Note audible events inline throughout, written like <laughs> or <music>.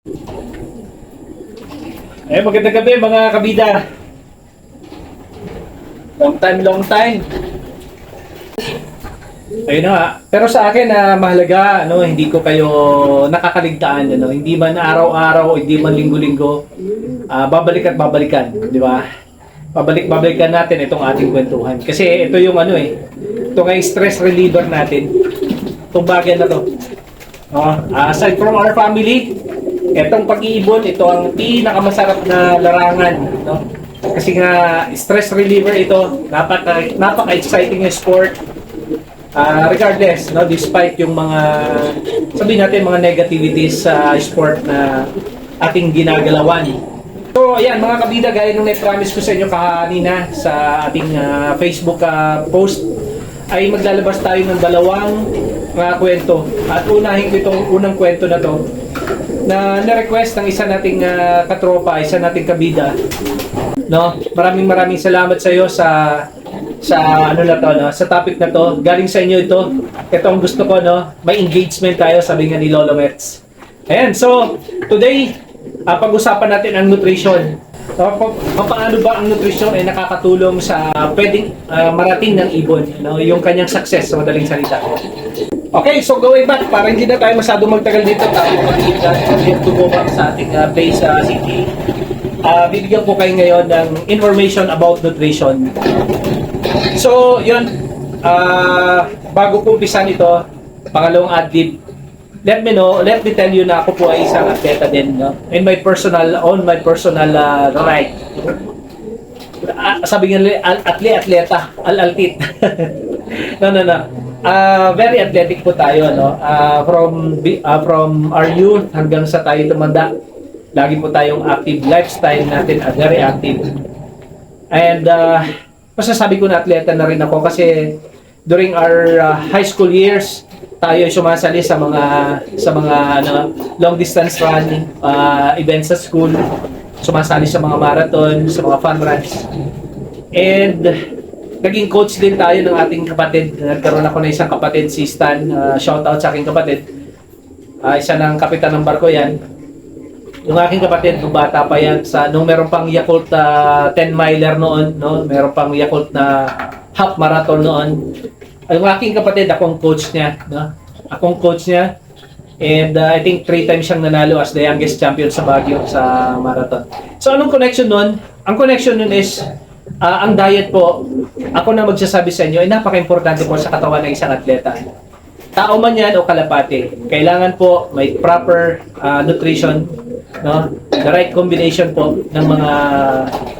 Eh, magandang gabi mga kabida. Long time, long time. Ayun na nga. Pero sa akin na mahalaga, ano, hindi ko kayo nakakaligtaan, ano, hindi man araw-araw, hindi man linggo-linggo, ah, babalik at babalikan, di ba? Babalik-babalikan natin itong ating kwentuhan. Kasi ito yung ano eh, ito nga stress reliever natin. Itong bagay na to. No? Ah, aside from our family, etong pag-iibon, ito ang pinakamasarap na larangan. No? Kasi nga, stress reliever ito, napaka, napaka-exciting yung sport. Ah, regardless, no, despite yung mga, sabihin natin, mga negativities sa sport na ating ginagalawan. So, ayan, mga kabida, gaya nung na-promise ko sa inyo kanina sa ating ah, Facebook ah, post, ay maglalabas tayo ng dalawang mga kwento. At unahin ko itong unang kwento na to na na-request ng isa nating ah, katropa, isa nating kabida. No? Maraming maraming salamat sa iyo sa sa ano na to, no? sa topic na to. Galing sa inyo ito. Ito gusto ko, no? May engagement tayo, sabi nga ni Lolo Mets. Ayan, so today, ah, pag-usapan natin ang nutrition. So, pa- pa- paano ba ang nutrition ay nakakatulong sa pwedeng ah, marating ng ibon, no? yung kanyang success sa madaling salita. Okay, so going back, para hindi na tayo masyadong magtagal dito, tayo mag-iingat to go back sa ating uh, base sa city. Ah, bibigyan ko kayo ngayon ng information about nutrition. So, yun, ah, bago ko umpisan ito, pangalawang adlib, let me know, let me tell you na ako po ay isang atleta din, no? In my personal, on my personal ah, right. Ah, sabi nga nila, al- atli atleta, al-altit. <laughs> no, no, no. Ah, very athletic po tayo, no? Ah, from ah, from our youth hanggang sa tayo tumanda. Lagi po tayong active lifestyle natin, ah, very active. And uh, masasabi ko na atleta na rin ako kasi during our uh, high school years, tayo ay sumasali sa mga sa mga ano, long distance run uh, events sa school, sumasali sa mga marathon, sa mga fun runs. And naging coach din tayo ng ating kapatid. Nagkaroon ako ng isang kapatid, si Stan. Uh, shout out sa aking kapatid. Ah, isa ng kapitan ng barko yan. Yung aking kapatid, nung bata pa yan, sa, nung meron pang Yakult ah, 10 miler noon, no? meron pang Yakult na half marathon noon. Yung aking kapatid, akong coach niya. No? Akong coach niya. And ah, I think three times siyang nanalo as the youngest champion sa Baguio sa marathon. So anong connection nun? Ang connection nun is, ah, ang diet po, ako na magsasabi sa inyo, ay napaka-importante po sa katawan ng isang atleta tao man yan o kalapate, kailangan po may proper ah, nutrition, no? The right combination po ng mga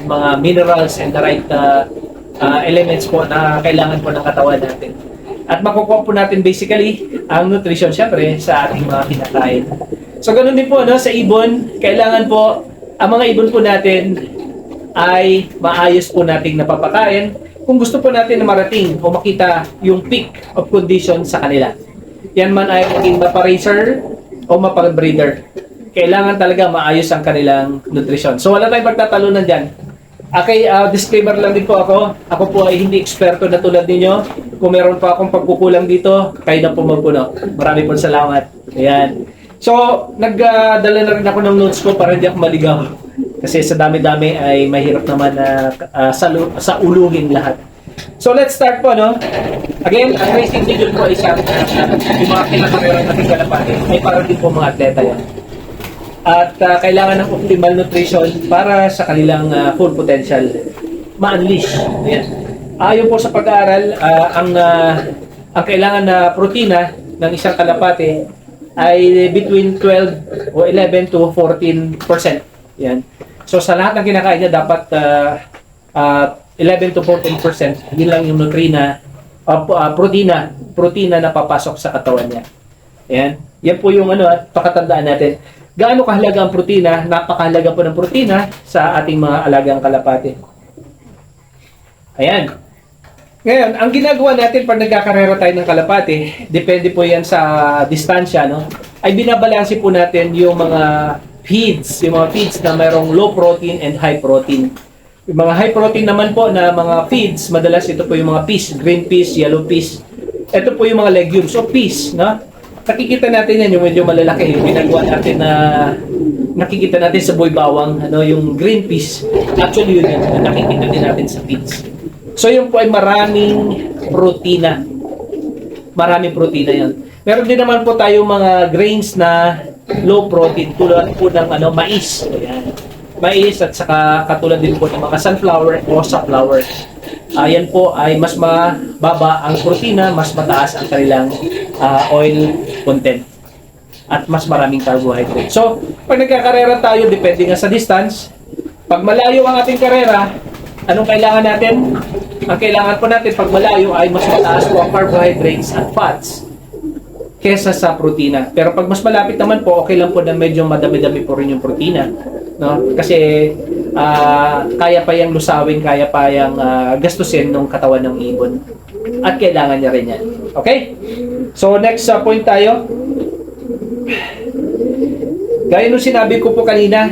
mga minerals and the right ah, ah, elements po na kailangan po ng katawan natin. At makukuha po natin basically ang nutrition syempre sa ating mga kinakain. So ganun din po no sa ibon, kailangan po ang mga ibon po natin ay maayos po nating napapakain kung gusto po natin na marating o makita yung peak of condition sa kanila. Yan man ay maging mapa-racer o mapa-breeder. Kailangan talaga maayos ang kanilang nutrition. So wala tayong pagtatalunan dyan. Okay, ah, disclaimer lang din po ako. Ako po ay hindi eksperto na tulad ninyo. Kung meron pa akong pagkukulang dito, kayo na po magpuno. Marami po salamat. Ayan. So, nagdala na rin ako ng notes ko para hindi ako maligaw. Kasi sa dami-dami ay mahirap naman na ah, sa, sa ulungin lahat. So let's start po, no? Again, ang racing video po ay siyang yung mga kinakarera natin kalapati ay para din po mga atleta yan. At ah, kailangan ng optimal nutrition para sa kanilang ah, full potential ma-unleash. Ayan. Ayon po sa pag-aaral, ah, ang ah, ang kailangan na protina ng isang kalapate ay between 12 o 11 to 14 Yan. So sa lahat ng kinakain niya dapat ah, ah, 11 to 14 Yun lang yung nutrina uh, protina, protina na papasok sa katawan niya. Ayan. Yan po yung ano, at pakatandaan natin. Gaano kahalaga ang protina? Napakahalaga po ng protina sa ating mga alagang kalapate. Ayan. Ngayon, ang ginagawa natin pag nagkakarera tayo ng kalapate, depende po yan sa distansya, no? Ay binabalanse po natin yung mga feeds, yung mga feeds na mayroong low protein and high protein. Yung mga high protein naman po na mga feeds, madalas ito po yung mga peas, green peas, yellow peas. Ito po yung mga legumes o peas, no? nakikita natin yan, yung medyo malalaki, yung ginagawa natin na nakikita natin sa boy bawang, ano, yung green peas. Actually, yun na nakikita din natin sa feeds. So, yun po ay maraming protina. Maraming protina yan. Meron din naman po tayo mga grains na low protein tulad po ng ano, mais. Ayan. Mais at saka katulad din po ng mga sunflower o safflower. Ayan po ay mas mababa ang protina, mas mataas ang kanilang ah, oil content at mas maraming carbohydrate. So, pag nagkakarera tayo, depende nga sa distance, pag malayo ang ating karera, anong kailangan natin? Ang kailangan po natin pag malayo ay mas mataas po ang carbohydrates at fats kesa sa protina. Pero pag mas malapit naman po, okay lang po na medyo madami-dami po rin yung protina. No? Kasi ah, kaya pa yung lusawin, kaya pa yung ah, gastusin ng katawan ng ibon. At kailangan niya rin yan. Okay? So next ah, point tayo. Gaya nung sinabi ko po kanina,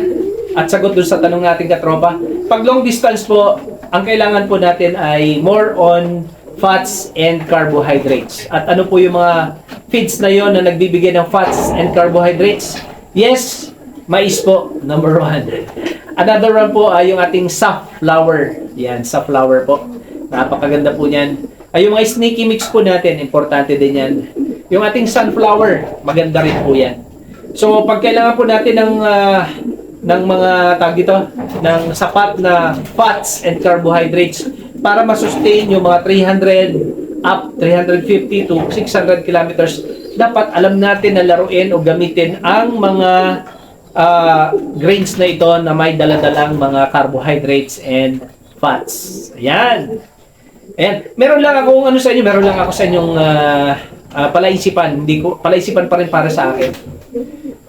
at sagot dun sa tanong nating katropa, pag long distance po, ang kailangan po natin ay more on fats and carbohydrates. At ano po yung mga feeds na yon na nagbibigay ng fats and carbohydrates? Yes, mais po, number one. Another one po ay yung ating safflower. Yan, safflower po. Napakaganda po niyan. Ay yung mga sneaky mix po natin, importante din yan. Yung ating sunflower, maganda rin po yan. So, pag kailangan po natin ng ah, ng mga tag dito, ng sapat na fats and carbohydrates para ma-sustain yung mga 300 up 350 to 600 kilometers, dapat alam natin na laruin o gamitin ang mga ah, grains na ito na may daladalang mga carbohydrates and fats. Ayan. Ayan. Meron lang akong ano sa inyo, meron lang ako sa inyong ah, ah, palaisipan. Hindi ko palaisipan pa rin para sa akin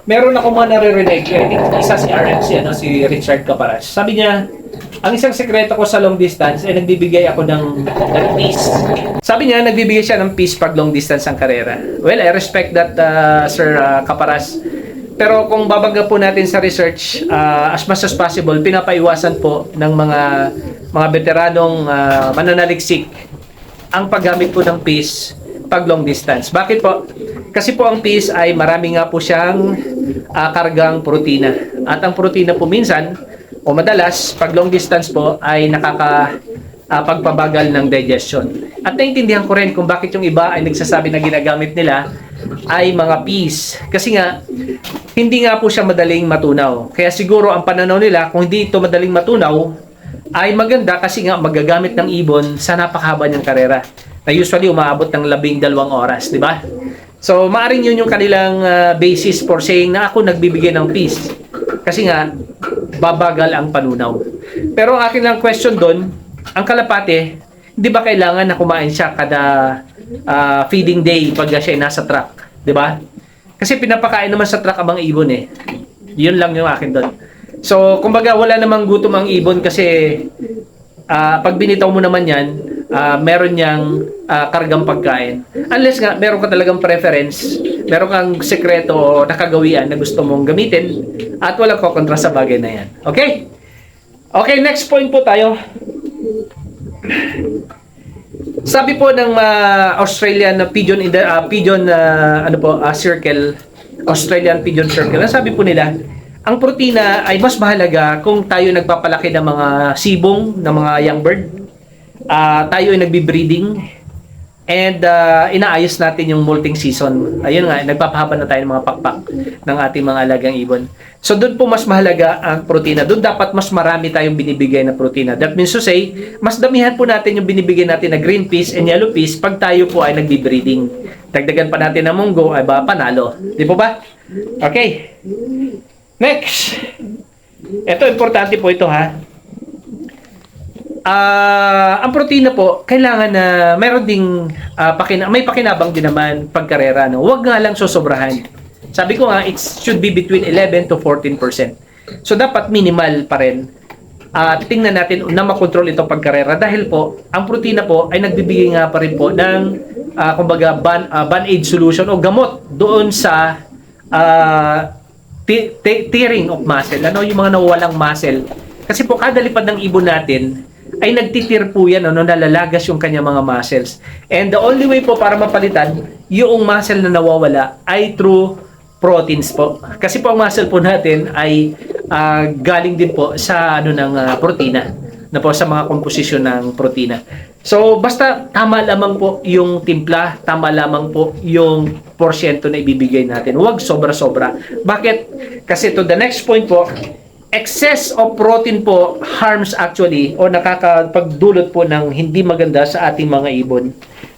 meron ako mga naririnig, eh, isa si RMC, ano, si Richard Caparas. Sabi niya, ang isang sekreto ko sa long distance ay nagbibigay ako ng, ng peace. Sabi niya, nagbibigay siya ng peace pag long distance ang karera. Well, I respect that, uh, Sir uh, Caparas. Pero kung babangga po natin sa research, uh, as much as possible, pinapaiwasan po ng mga mga veteranong uh, mananaliksik ang paggamit po ng peace pag long distance. Bakit po? Kasi po ang peas ay marami nga po siyang ah, kargang protina. At ang protina po minsan o madalas pag long distance po ay nakaka ah, pagpabagal ng digestion. At naintindihan ko rin kung bakit yung iba ay nagsasabi na ginagamit nila ay mga peas. Kasi nga, hindi nga po siya madaling matunaw. Kaya siguro ang pananaw nila, kung hindi ito madaling matunaw, ay maganda kasi nga magagamit ng ibon sa napakahaba niyang karera. Na usually umaabot ng labing dalawang oras, di ba? So, maaring yun yung kanilang ah, basis for saying na ako nagbibigay ng peace. Kasi nga, babagal ang panunaw. Pero ang akin lang question doon, ang kalapate, hindi ba kailangan na kumain siya kada ah, feeding day pag siya nasa truck? Di ba? Kasi pinapakain naman sa truck ang mga ibon eh. Yun lang yung akin doon. So, kumbaga wala namang gutom ang ibon kasi ah, pag binitaw mo naman yan, ah, meron niyang ah, kargang pagkain. Unless nga, meron ka talagang preference, meron kang sekreto o nakagawian na gusto mong gamitin at walang kokontra sa bagay na yan. Okay? Okay, next point po tayo. Sabi po ng ah, Australian na pigeon in the ah, pigeon ah, ano po ah, circle Australian pigeon circle. Sabi po nila, ang protina ay mas mahalaga kung tayo nagpapalaki ng mga sibong, ng mga young bird. Ah, tayo ay nagbi-breeding and ah, inaayos natin yung molting season. Ayun nga, nagpapahaba na tayo ng mga pakpak ng ating mga alagang ibon. So doon po mas mahalaga ang protina. Doon dapat mas marami tayong binibigay na protina. That means to say, mas damihan po natin yung binibigay natin na green peas and yellow peas pag tayo po ay nagbi-breeding. Dagdagan pa natin ng munggo, ay ba panalo. Di po ba? Okay. Next. Ito, importante po ito ha. Ah, ang protina po, kailangan na meron ding ah, pakina- may pakinabang din naman pagkarera. No? Huwag nga lang sosobrahan. Sabi ko nga, it should be between 11 to 14%. So, dapat minimal pa rin. At tingnan natin na makontrol itong pagkarera dahil po, ang protina po ay nagbibigay nga pa rin po ng ah, kumbaga ban, ah, band-aid solution o gamot doon sa ti- tearing of muscle. Ano yung mga nawawalang muscle? Kasi po kada lipad ng ibon natin, ay nagtitir po yan, ano, nalalagas yung kanyang mga muscles. And the only way po para mapalitan yung muscle na nawawala ay through proteins po. Kasi po ang muscle po natin ay ah, galing din po sa ano ng ah, protina na po sa mga komposisyon ng protina. So basta tama lamang po yung timpla, tama lamang po yung porsyento na ibibigay natin. Huwag sobra-sobra. Bakit? Kasi to the next point po, excess of protein po harms actually o nakakapagdulot po ng hindi maganda sa ating mga ibon.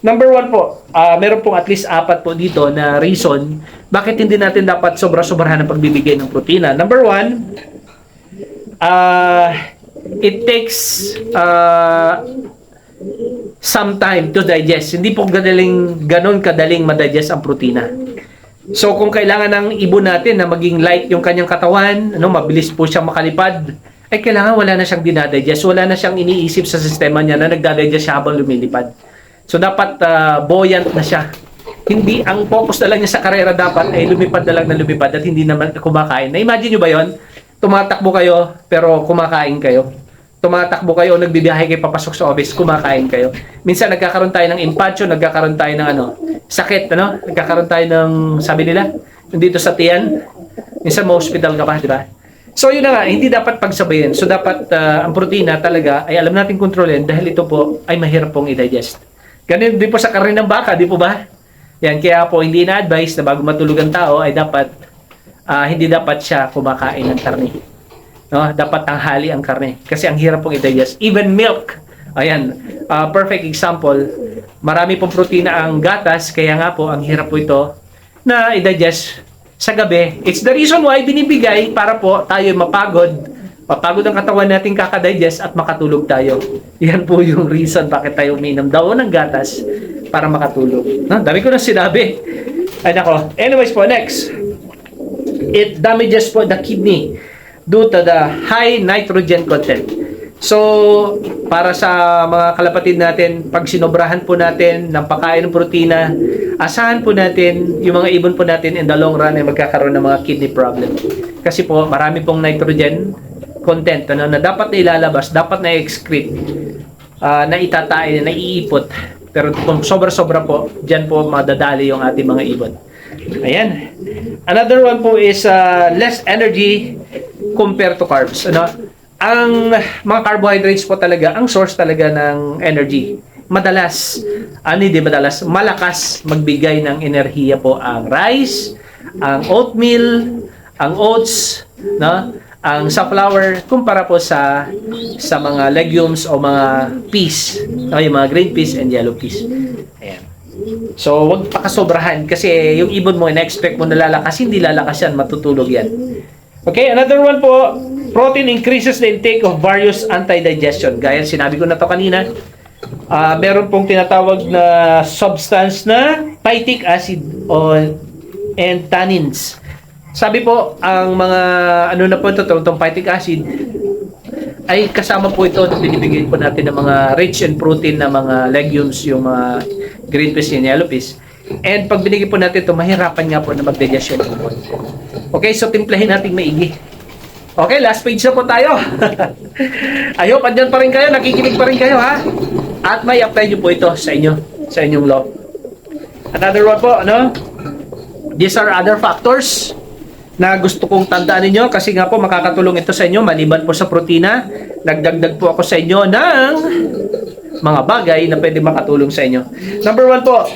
Number one po, ah, meron pong at least apat po dito na reason bakit hindi natin dapat sobra-sobrahan ng pagbibigay ng protina. Number one, ah it takes ah, some time to digest. Hindi po gadaling, ganon kadaling madigest ang protina. So kung kailangan ng ibon natin na maging light yung kanyang katawan, ano, mabilis po siyang makalipad, ay kailangan wala na siyang dinadigest, wala na siyang iniisip sa sistema niya na nagdadigest siya habang lumilipad. So dapat ah, buoyant na siya. Hindi ang focus na lang niya sa karera dapat ay lumipad na lang na lumipad at hindi naman kumakain. Na-imagine nyo ba yon? Tumatakbo kayo pero kumakain kayo. Tumatakbo kayo, nagbibiyahe kayo papasok sa office, kumakain kayo. Minsan nagkakaroon tayo ng impacho, nagkakaroon tayo ng ano, sakit, ano? Nagkakaroon tayo ng, sabi nila, dito sa tiyan. Minsan mo hospital ka pa, di ba? So yun na nga, hindi dapat pagsabayin. So dapat ah, ang protina talaga ay alam natin kontrolin dahil ito po ay mahirap pong i-digest. Ganun din po sa karne ng baka, di po ba? Yan, kaya po hindi na-advise na bago matulog ang tao ay dapat ah, hindi dapat siya kumakain ng karne. No, dapat tanghali ang karne kasi ang hirap pong i-digest. Even milk. Ayan, ah, perfect example. Marami pong protina ang gatas kaya nga po ang hirap po ito na i-digest sa gabi. It's the reason why binibigay para po tayo mapagod. Mapagod ang katawan natin kakadigest at makatulog tayo. Yan po yung reason bakit tayo uminom daw ng gatas para makatulog. No, dami ko na sinabi. Ay nako. Anyways po, next. It damages po the kidney due to the high nitrogen content. So, para sa mga kalapatid natin, pag sinobrahan po natin ng pagkain ng protina, asahan po natin yung mga ibon po natin in the long run ay magkakaroon ng mga kidney problem. Kasi po, marami pong nitrogen content ano, na dapat na ilalabas, dapat na excrete, ah, na itatain, na iipot. Pero kung sobra-sobra po, dyan po madadali yung ating mga ibon. Ayan. Another one po is uh, less energy compared to carbs. Ano? Ang mga carbohydrates po talaga, ang source talaga ng energy. Madalas, ano hindi madalas, malakas magbigay ng enerhiya po ang rice, ang oatmeal, ang oats, no? ang safflower kumpara po sa sa mga legumes o mga peas, no? yung mga green peas and yellow peas. Ayan. So, wag pakasobrahan kasi yung ibon mo, na-expect mo na lalakas, hindi lalakas yan, matutulog yan. Okay, another one po, protein increases the intake of various anti-digestion. Gaya sinabi ko na to kanina, ah meron pong tinatawag na substance na phytic acid o and tannins. Sabi po, ang mga ano na po ito, itong phytic acid, ay kasama po ito na binibigay po natin ng mga rich in protein na mga legumes, yung mga green peas and yellow peas. And pag binigay po natin ito, mahirapan nga po na mag-digest yung ibon. Okay, so timplahin natin maigi. Okay, last page na po tayo. <laughs> I hope andyan pa rin kayo, nakikinig pa rin kayo ha. At may apply nyo po ito sa inyo, sa inyong law. Another one po, ano? These are other factors na gusto kong tandaan ninyo kasi nga po makakatulong ito sa inyo maliban po sa protina. Nagdagdag po ako sa inyo ng mga bagay na pwede makatulong sa inyo. Number one po,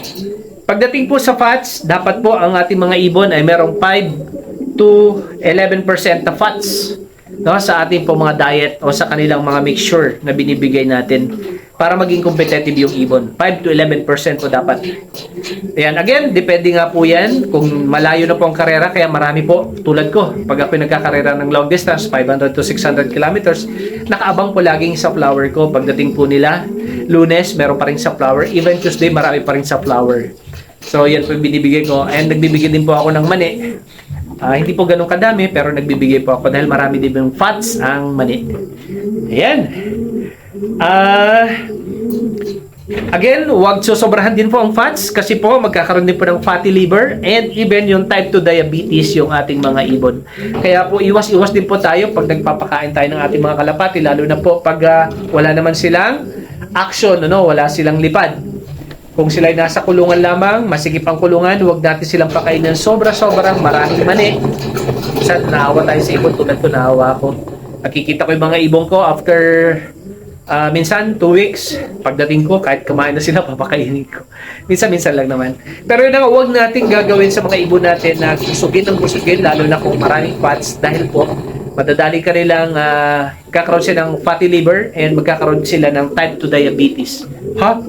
pagdating po sa fats, dapat po ang ating mga ibon ay merong 5 to 11% na fats no, sa ating po mga diet o sa kanilang mga mixture na binibigay natin para maging competitive yung ibon. 5 to 11% po dapat. Ayan, again, depende nga po yan kung malayo na po ang karera, kaya marami po, tulad ko, pag ako nagkakarera ng long distance, 500 to 600 kilometers, nakaabang po laging sa flower ko. Pagdating po nila, lunes, meron pa rin sa flower. Even Tuesday, marami pa rin sa flower. So, yan po yung binibigay ko. And nagbibigay din po ako ng mani. Ah, hindi po ganun kadami, pero nagbibigay po ako dahil marami din yung fats ang mani. Ayan. Ah, Again, huwag susobrahan din po ang fats kasi po magkakaroon din po ng fatty liver and even yung type 2 diabetes yung ating mga ibon. Kaya po iwas-iwas din po tayo pag nagpapakain tayo ng ating mga kalapati lalo na po pag ah, wala naman silang action, ano, wala silang lipad. Kung sila nasa kulungan lamang, masikip ang kulungan, huwag natin silang pakainin ng sobra-sobrang maraming mani. Minsan, naawa tayo sa ibon, tulad ko, ako. Nakikita ko yung mga ibon ko after ah, minsan, two weeks, pagdating ko, kahit kumain na sila, <laughs> papakainin ko. Minsan-minsan lang naman. Pero yun nga, huwag natin gagawin sa mga ibon natin na kusugin ng kusugin, lalo na kung maraming fats, dahil po, madadali ka nilang ah, kakaroon sila ng fatty liver and magkakaroon sila ng type 2 diabetes. Ha?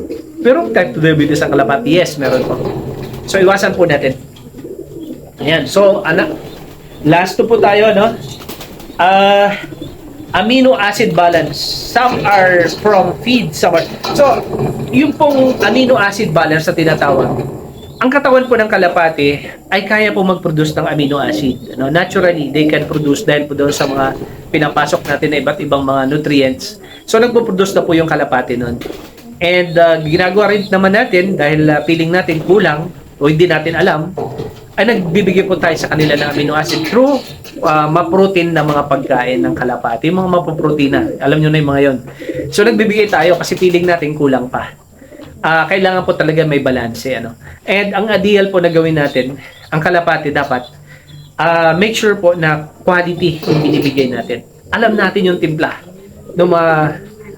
Pero type 2 diabetes ang kalapati? Yes, meron po. So, iwasan po natin. Ayan. So, anak, last two po tayo, no? Ah, amino acid balance. Some are from feed, some are... So, yung pong amino acid balance na tinatawag, ang katawan po ng kalapate ay kaya po mag-produce ng amino acid. Ano? Naturally, they can produce dahil po doon sa mga pinapasok natin na iba't ibang mga nutrients. So, nagpo-produce na po yung kalapate nun. And uh, ginagawa rin naman natin dahil uh, feeling natin kulang o hindi natin alam, ay nagbibigay po tayo sa kanila ng amino acid through uh, ma-protein na mga pagkain ng kalapati, yung mga mapoprotina. Alam nyo na yung mga yon. So nagbibigay tayo kasi feeling natin kulang pa. Ah, kailangan po talaga may balance ano. And ang ideal po na gawin natin, ang kalapati dapat ah, make sure po na quality yung binibigay natin. Alam natin yung timpla ng mga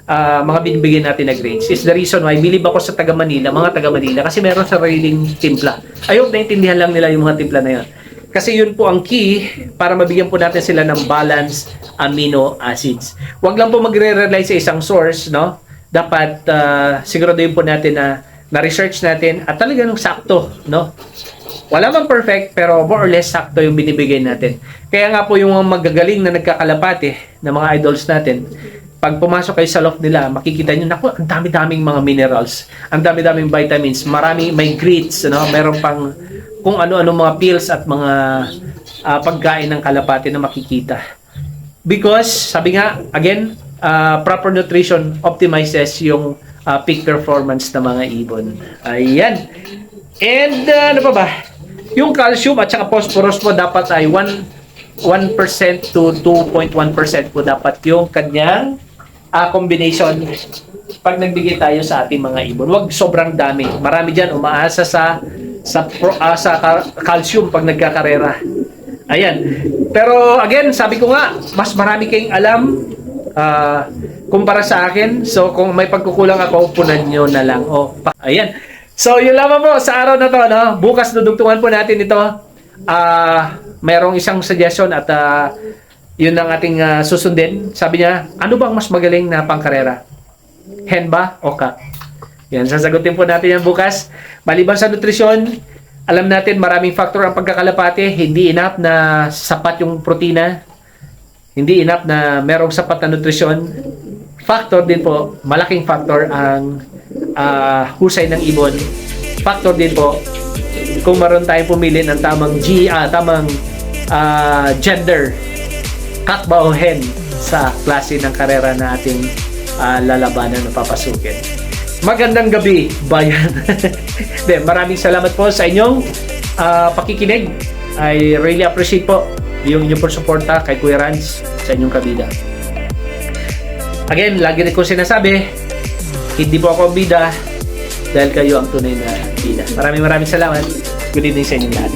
ah, mga binibigay natin na grades. Is the reason why believe ako sa taga Manila, mga taga Manila kasi meron sariling timpla. I hope naintindihan lang nila yung mga timpla na yun. Kasi yun po ang key para mabigyan po natin sila ng balanced amino acids. Huwag lang po magre-rely sa isang source, no? Dapat uh, siguraduhin po natin na na-research natin at talagang sakto, no? Wala man perfect, pero more or less sakto yung binibigay natin. Kaya nga po yung mga magagaling na nagkakalapate na mga idols natin, pag pumasok kayo sa loft nila, makikita nyo, naku, ang dami-daming mga minerals, ang dami-daming vitamins, marami, may grits, no? meron pang kung ano-ano mga pills at mga ah, pagkain ng kalapate na makikita. Because, sabi nga, again, ah, proper nutrition optimizes yung ah, peak performance ng mga ibon. Ayan. And ah, ano pa ba? Yung calcium at saka phosphorus po dapat ay 1 1% to 2.1% po dapat yung kanyang ah, combination pag nagbigay tayo sa ating mga ibon. Huwag sobrang dami. Marami diyan umaasa sa sa ah, sa calcium pag nagkakarera. Ayan. Pero again, sabi ko nga, mas marami kayong alam ah, kumpara sa akin. So kung may pagkukulang ako, punan nyo na lang. Oh, pa- ayan. So yun lamang po sa araw na to, no? Bukas dudugtungan po natin ito. Ah, mayroong isang suggestion at ah, yun ang ating ah, susundin. Sabi niya, ano bang mas magaling na pangkarera? Hen ba o cat? Yan, sasagutin po natin yan bukas. Maliban sa nutrisyon, alam natin maraming factor ang pagkakalapate. Hindi enough na sapat yung protina. Hindi enough na merong sapat na nutrisyon. Factor din po, malaking factor ang ah, husay ng ibon. Factor din po, kung maroon tayong pumili ng tamang G, ah, tamang ah, gender, cat ba o hen sa klase ng karera na ating ah, lalabanan na papasukin. Magandang gabi, bayan. <laughs> De, maraming salamat po sa inyong ah, pakikinig. I really appreciate po yung inyong po suporta kay Kuya Rans sa inyong kabida. Again, lagi rin ko sinasabi, hindi po ako bida dahil kayo ang tunay na bida. Maraming maraming salamat. Good evening sa inyong lahat.